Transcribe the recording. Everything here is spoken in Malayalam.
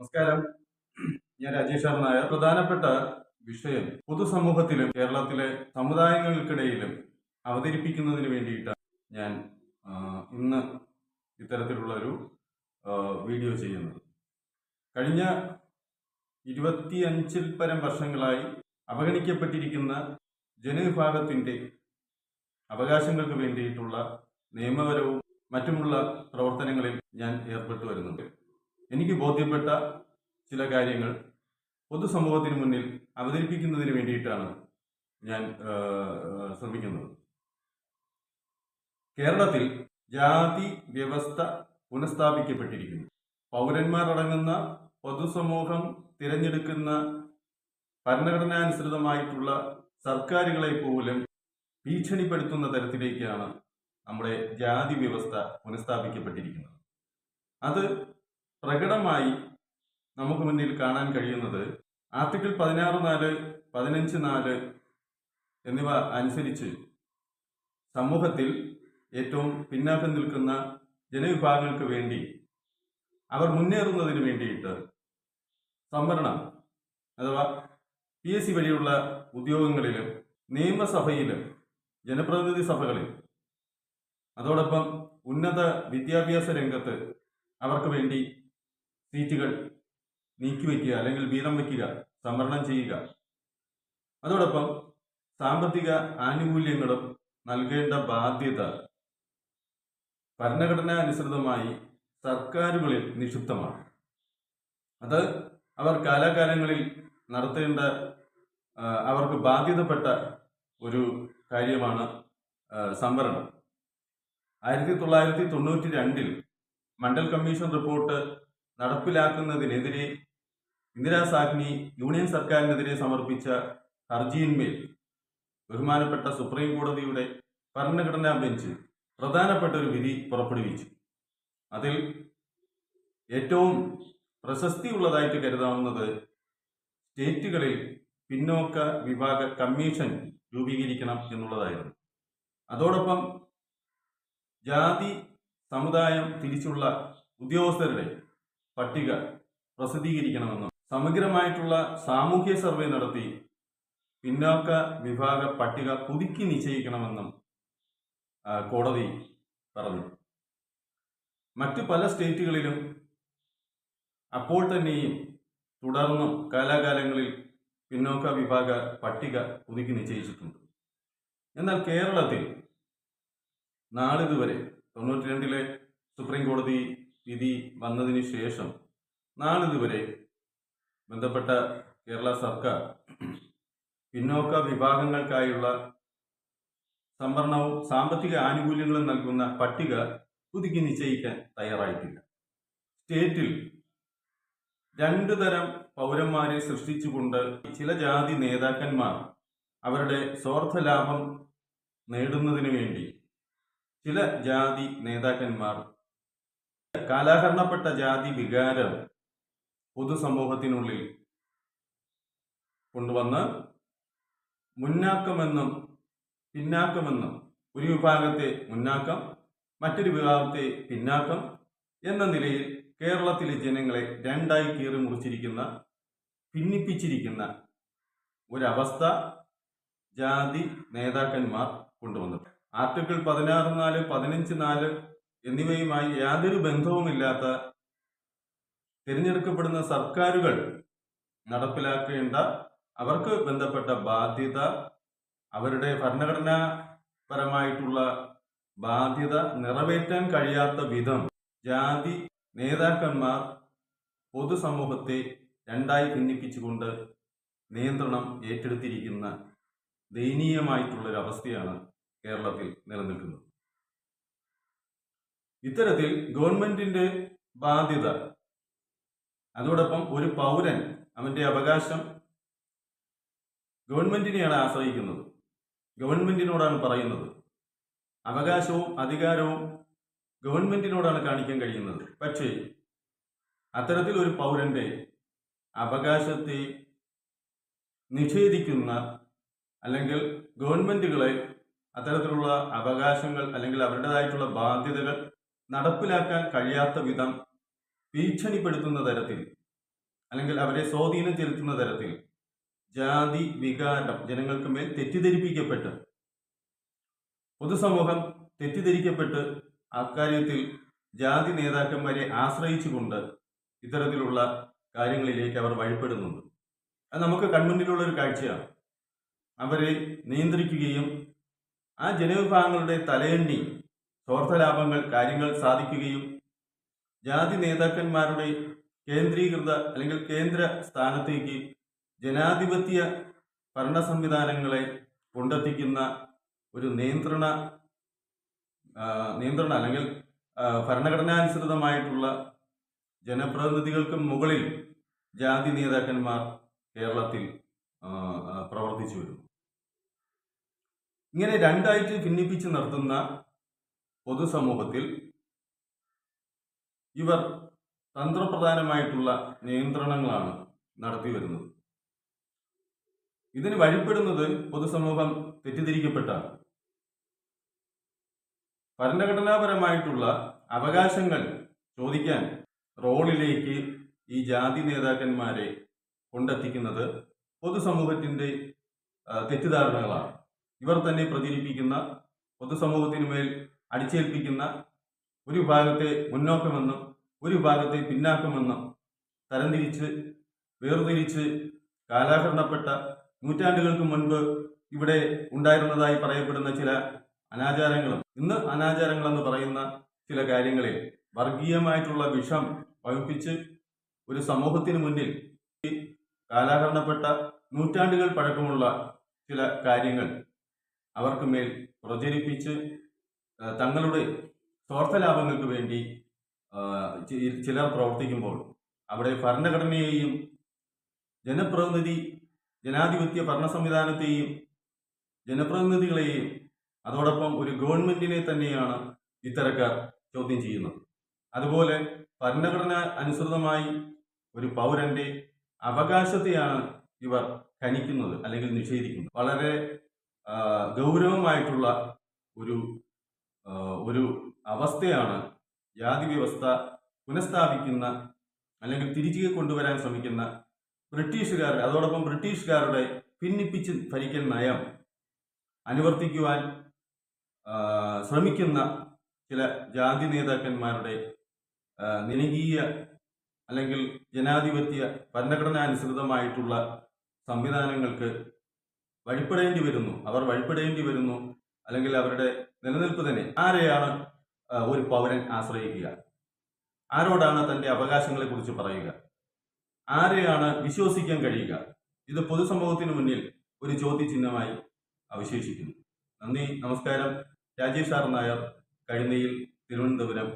നമസ്കാരം. ഞാൻ രാജേഷ് നായർ പ്രധാനപ്പെട്ട വിഷയം പൊതുസമൂഹത്തിലും കേരളത്തിലെ സമുദായങ്ങൾക്കിടയിലും അവതരിപ്പിക്കുന്നതിന് വേണ്ടിയിട്ടാണ് ഞാൻ ഇന്ന് ഇത്തരത്തിലുള്ള ഒരു വീഡിയോ ചെയ്യുന്നത്. കഴിഞ്ഞ ഇരുപത്തിയഞ്ചിൽ പരം വർഷങ്ങളായി അവഗണിക്കപ്പെട്ടിരിക്കുന്ന ജനവിഭാഗത്തിന്റെ അവകാശങ്ങൾക്ക് വേണ്ടിയിട്ടുള്ള നിയമപരവും മറ്റുമുള്ള പ്രവർത്തനങ്ങളിൽ ഞാൻ ഏർപ്പെട്ടു വരുന്നുണ്ട്. എനിക്ക് ബോധ്യപ്പെട്ട ചില കാര്യങ്ങൾ പൊതുസമൂഹത്തിന് മുന്നിൽ അവതരിപ്പിക്കുന്നതിന് വേണ്ടിയിട്ടാണ് ഞാൻ ശ്രമിക്കുന്നത്. കേരളത്തിൽ ജാതി വ്യവസ്ഥ പുനഃസ്ഥാപിക്കപ്പെട്ടിരിക്കുന്നു. പൗരന്മാർ അടങ്ങുന്ന പൊതുസമൂഹം തിരഞ്ഞെടുക്കുന്ന ഭരണഘടനാനുസൃതമായിട്ടുള്ള സർക്കാരുകളെ പോലും ഭീഷണിപ്പെടുത്തുന്ന തരത്തിലേക്കാണ് നമ്മുടെ ജാതി വ്യവസ്ഥ പുനഃസ്ഥാപിക്കപ്പെട്ടിരിക്കുന്നത്. അത് പ്രകടമായി നമുക്ക് മുന്നിൽ കാണാൻ കഴിയുന്നത് ആർട്ടിക്കിൾ പതിനാറ് നാല് പതിനഞ്ച് നാല് എന്നിവ അനുസരിച്ച് സമൂഹത്തിൽ ഏറ്റവും പിന്നാക്കം നിൽക്കുന്ന ജനവിഭാഗങ്ങൾക്ക് വേണ്ടി അവർ മുന്നേറുന്നതിന് വേണ്ടിയിട്ട് സംവരണം അഥവാ പി എസ് സി വഴിയുള്ള ഉദ്യോഗങ്ങളിലും നിയമസഭയിലും ജനപ്രതിനിധി സഭകളിൽ അതോടൊപ്പം ഉന്നത വിദ്യാഭ്യാസ രംഗത്ത് അവർക്ക് വേണ്ടി സീറ്റുകൾ നീക്കിവെക്കുക അല്ലെങ്കിൽ വീതം വയ്ക്കുക സംവരണം ചെയ്യുക. അതോടൊപ്പം സാമ്പത്തിക ആനുകൂല്യങ്ങളും നൽകേണ്ട ബാധ്യത ഭരണഘടന അനുസൃതമായി സർക്കാരുകളിൽ നിക്ഷിപ്തമാണ്. അത് അവർ കാലാകാലങ്ങളിൽ നടത്തേണ്ട അവർക്ക് ബാധ്യതപ്പെട്ട ഒരു കാര്യമാണ് സംവരണം. ആയിരത്തി തൊള്ളായിരത്തി തൊണ്ണൂറ്റി രണ്ടിൽ മണ്ഡൽ കമ്മീഷൻ റിപ്പോർട്ട് നടപ്പിലാക്കുന്നതിനെതിരെ ഇന്ദിരാ സാഹ്നി യൂണിയൻ സർക്കാരിനെതിരെ സമർപ്പിച്ച ഹർജിയിന്മേൽ ബഹുമാനപ്പെട്ട സുപ്രീം കോടതിയുടെ ഭരണഘടനാ ബെഞ്ച് പ്രധാനപ്പെട്ട ഒരു വിധി പുറപ്പെടുവിച്ചു. അതിൽ ഏറ്റവും പ്രശസ്തിയുള്ളതായിട്ട് കരുതാവുന്നത് സ്റ്റേറ്റുകളിൽ പിന്നോക്ക വിഭാഗ കമ്മീഷൻ രൂപീകരിക്കണം എന്നുള്ളതായിരുന്നു. അതോടൊപ്പം ജാതി സമുദായം തിരിച്ചുള്ള ഉദ്യോഗസ്ഥരുടെ പട്ടിക പ്രസിദ്ധീകരിക്കണമെന്നും. സമഗ്രമായിട്ടുള്ള സാമൂഹ്യ സർവേ നടത്തി പിന്നോക്ക വിഭാഗ പട്ടിക പുതുക്കി നിശ്ചയിക്കണമെന്നും കോടതി പറഞ്ഞു. മറ്റു പല സ്റ്റേറ്റുകളിലും അപ്പോൾ തന്നെയും തുടർന്നും കാലാകാലങ്ങളിൽ പിന്നോക്ക വിഭാഗ പട്ടിക പുതുക്കി നിശ്ചയിച്ചിട്ടുണ്ട്. എന്നാൽ കേരളത്തിൽ നാളിതുവരെ തൊണ്ണൂറ്റി രണ്ടിലെ സുപ്രീം കോടതി വിധി വന്നതിന് ശേഷം നാളിതുവരെ ബന്ധപ്പെട്ട കേരള സർക്കാർ പിന്നോക്ക വിഭാഗങ്ങൾക്കായുള്ള സംവരണവും സാമ്പത്തിക ആനുകൂല്യങ്ങളും നൽകുന്ന പട്ടിക പുതുക്കി നിശ്ചയിക്കാൻ തയ്യാറായിട്ടില്ല. സ്റ്റേറ്റിൽ രണ്ടു തരം പൗരന്മാരെ സൃഷ്ടിച്ചുകൊണ്ട് ചില ജാതി നേതാക്കന്മാർ അവരുടെ സ്വാർത്ഥ ലാഭം നേടുന്നതിന് വേണ്ടി ചില ജാതി നേതാക്കന്മാർ കാലാഹരണപ്പെട്ട ജാതി വികാരം പൊതുസമൂഹത്തിനുള്ളിൽ കൊണ്ടുവന്ന് മുന്നാക്കമെന്നും പിന്നാക്കമെന്നും ഒരു വിഭാഗത്തെ മുന്നാക്കം മറ്റൊരു വിഭാഗത്തെ പിന്നാക്കം എന്ന നിലയിൽ കേരളത്തിലെ ജനങ്ങളെ രണ്ടായി കീറി മുറിച്ചിരിക്കുന്ന ഭിന്നിപ്പിച്ചിരിക്കുന്ന ഒരവസ്ഥ ജാതി നേതാക്കന്മാർ കൊണ്ടുവന്നു ആർട്ടിക്കിൾ പതിനാറ് നാല് പതിനഞ്ച് നാല് എന്നിവയുമായി യാതൊരു ബന്ധവുമില്ലാത്ത തിരഞ്ഞെടുക്കപ്പെടുന്ന സർക്കാരുകൾ നടപ്പിലാക്കേണ്ട അവർക്ക് ബന്ധപ്പെട്ട ബാധ്യത അവരുടെ ഭരണഘടനാപരമായിട്ടുള്ള ബാധ്യത നിറവേറ്റാൻ കഴിയാത്ത വിധം ജാതി നേതാക്കന്മാർ പൊതുസമൂഹത്തെ രണ്ടായി ഭിന്നിപ്പിച്ചുകൊണ്ട് നിയന്ത്രണം ഏറ്റെടുത്തിരിക്കുന്ന ദയനീയമായിട്ടുള്ളൊരവസ്ഥയാണ് കേരളത്തിൽ നിലനിൽക്കുന്നത്. ഇത്തരത്തിൽ ഗവൺമെന്റിന്റെ ബാധ്യത. അതോടൊപ്പം ഒരു പൗരൻ അവന്റെ അവകാശം ഗവൺമെന്റിനെയാണ് ആശ്രയിക്കുന്നത്. ഗവൺമെന്റിനോടാണ് പറയുന്നത്. അവകാശവും അധികാരവും ഗവൺമെന്റിനോടാണ് കാണിക്കാൻ കഴിയുന്നത്. പക്ഷേ അത്തരത്തിൽ ഒരു പൗരന്റെ അവകാശത്തെ നിഷേധിക്കുന്ന അല്ലെങ്കിൽ ഗവൺമെന്റുകളെ അത്തരത്തിലുള്ള അവകാശങ്ങൾ അല്ലെങ്കിൽ അവരുടേതായിട്ടുള്ള ബാധ്യതകൾ നടപ്പിലാക്കാൻ കഴിയാത്ത വിധം ഭീഷണിപ്പെടുത്തുന്ന തരത്തിൽ അല്ലെങ്കിൽ അവരെ സ്വാധീനം ചെലുത്തുന്ന തരത്തിൽ ജാതി വികാരം ജനങ്ങൾക്ക് മേൽ തെറ്റിദ്ധരിപ്പിക്കപ്പെട്ട് പൊതുസമൂഹം തെറ്റിദ്ധരിക്കപ്പെട്ട് അക്കാര്യത്തിൽ ജാതി നേതാക്കന്മാരെ ആശ്രയിച്ചുകൊണ്ട് ഇത്തരത്തിലുള്ള കാര്യങ്ങളിലേക്ക് അവർ വഴിപ്പെടുന്നുണ്ട്. അത് നമുക്ക് കൺമുന്നിലുള്ള ഒരു കാഴ്ചയാണ്. അവരെ നിയന്ത്രിക്കുകയും ആ ജനവിഭാഗങ്ങളുടെ തലയെണ്ണി സ്വാർത്ഥലാഭങ്ങൾ കാര്യങ്ങൾ സാധിക്കുകയും ജാതി നേതാക്കന്മാരുടെ കേന്ദ്രീകൃത അല്ലെങ്കിൽ കേന്ദ്ര സ്ഥാനത്തേക്ക് ജനാധിപത്യ ഭരണ സംവിധാനങ്ങളെ കൊണ്ടെത്തിക്കുന്ന ഒരു നിയന്ത്രണ നിയന്ത്രണ അല്ലെങ്കിൽ ഭരണഘടനാനുസൃതമായിട്ടുള്ള ജനപ്രതിനിധികൾക്ക് മുകളിൽ ജാതി നേതാക്കന്മാർ കേരളത്തിൽ പ്രവർത്തിച്ചു വരുന്നു. ഇങ്ങനെ രണ്ടായിട്ട് ഭിന്നിപ്പിച്ച് നിർത്തുന്ന പൊതുസമൂഹത്തിൽ ഇവർ തന്ത്രപ്രധാനമായിട്ടുള്ള നിയന്ത്രണങ്ങളാണ് നടത്തി വരുന്നത് ഇതിന് വഴിപ്പെടുന്നത് പൊതുസമൂഹം തെറ്റിദ്ധരിക്കപ്പെട്ടാണ്. ഭരണഘടനാപരമായിട്ടുള്ള അവകാശങ്ങൾ ചോദിക്കാൻ റോളിലേക്ക് ഈ ജാതി നേതാക്കന്മാരെ കൊണ്ടെത്തിക്കുന്നത് പൊതുസമൂഹത്തിന്റെ തെറ്റിദ്ധാരണകളാണ്. ഇവർ തന്നെ പ്രചരിപ്പിക്കുന്ന പൊതുസമൂഹത്തിന് മേൽ അടിച്ചേൽപ്പിക്കുന്ന ഒരു വിഭാഗത്തെ മുന്നോക്കമെന്നും ഒരു വിഭാഗത്തെ പിന്നാക്കമെന്നും തരംതിരിച്ച് വേർതിരിച്ച് കാലാകരണപ്പെട്ട നൂറ്റാണ്ടുകൾക്ക് മുൻപ് ഇവിടെ ഉണ്ടായിരുന്നതായി പറയപ്പെടുന്ന ചില അനാചാരങ്ങളും ഇന്ന് അനാചാരങ്ങളെന്ന് പറയുന്ന ചില കാര്യങ്ങളിൽ വർഗീയമായിട്ടുള്ള വിഷം വഹിപ്പിച്ച് ഒരു സമൂഹത്തിന് മുന്നിൽ കാലാകരണപ്പെട്ട നൂറ്റാണ്ടുകൾ പഴക്കമുള്ള ചില കാര്യങ്ങൾ അവർക്ക് മേൽ പ്രചരിപ്പിച്ച് ആ, സ്വാർത്ഥ ലാഭങ്ങൾക്ക് വേണ്ടി ചിലർ പ്രവർത്തിക്കുമ്പോൾ അവിടെ ഭരണഘടനയെയും ജനപ്രതിനിധി ജനാധിപത്യ ഭരണ സംവിധാനത്തെയും ജനപ്രതിനിധികളെയും അതോടൊപ്പം ഒരു ഗവൺമെന്റിനെ തന്നെയാണ് ഇത്തരക്കാർ ചോദ്യം ചെയ്യുന്നത്. അതുപോലെ ഭരണഘടന അനുസൃതമായി ഒരു പൗരന്റെ അവകാശത്തെയാണ് ഇവർ ഖനിക്കുന്നത് അല്ലെങ്കിൽ നിഷേധിക്കുന്നത്. വളരെ ഗൗരവമായിട്ടുള്ള ഒരു ഒരു അവസ്ഥയാണ് ജാതി വ്യവസ്ഥ പുനഃസ്ഥാപിക്കുന്ന അല്ലെങ്കിൽ തിരിച്ചു കൊണ്ടുവരാൻ ശ്രമിക്കുന്ന ബ്രിട്ടീഷുകാരുടെ അതോടൊപ്പം ബ്രിട്ടീഷുകാരുടെ ഭിന്നിപ്പിച്ച് ഭരിക്കൽ നയം അനുവർത്തിക്കുവാൻ ശ്രമിക്കുന്ന ചില ജാതി നേതാക്കന്മാരുടെ നിനകീയ അല്ലെങ്കിൽ ജനാധിപത്യ ഭരണഘടനാനുസൃതമായിട്ടുള്ള സംവിധാനങ്ങൾക്ക് വഴിപ്പെടേണ്ടി വരുന്നു. അവർ വഴിപ്പെടേണ്ടി വരുന്നു. അല്ലെങ്കിൽ അവരുടെ നിലനിൽപ്പ് തന്നെ. ആരെയാണ് ഒരു പൗരൻ ആശ്രയിക്കുക? ആരോടാണ് തന്റെ അവകാശങ്ങളെ കുറിച്ച് പറയുക? ആരെയാണ് വിശ്വസിക്കാൻ കഴിയുക? ഇത് പൊതുസമൂഹത്തിന് മുന്നിൽ ഒരു ചോദ്യചിഹ്നമായി അവശേഷിക്കുന്നു. നന്ദി നമസ്കാരം. രാജീവ് ആർ നായർ കഴിഞ്ഞയിൽ തിരുവനന്തപുരം.